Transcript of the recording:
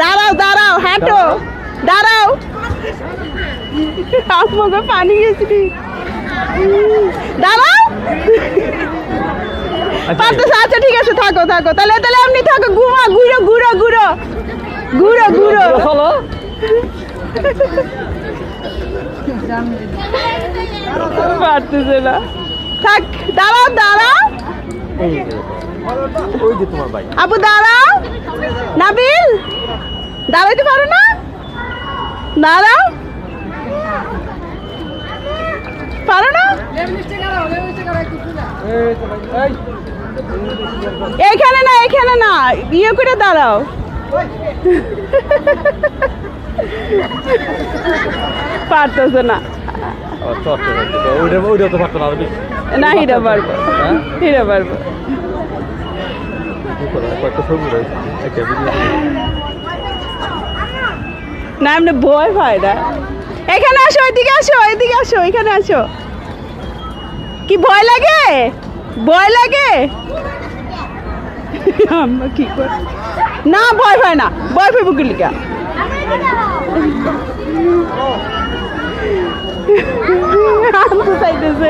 দাঁড়াও দাঁড়াও হাঁটো দাঁড়াও পানি আচ্ছা, আচ্ছা ঠিক আছে থাকো থাকো তাহলে তাহলে আপনি থাকো ঘুমা ঘুরো ঘুরো ঘুরো ঘুরো ঘুরো থাক, দাঁড়াও দাঁড়াও। ওই আপু দাঁড়াও। নাবিল, দাঁড়াইতে পারো না? দাঁড়াও। পারো না? এইখানে না, এখানে না ইয়ে করে দাঁড়াও। পারতেছে না। না হিরা পারব। হ্যাঁ? হিরা পারব। video না ভয় না। এখানে আসো এদিকে আসো এদিকে আসো এখানে আসো। কি ভয় লাগে? ভয় লাগে? কি না ভয় পায় না। ভয় পাইব আনতে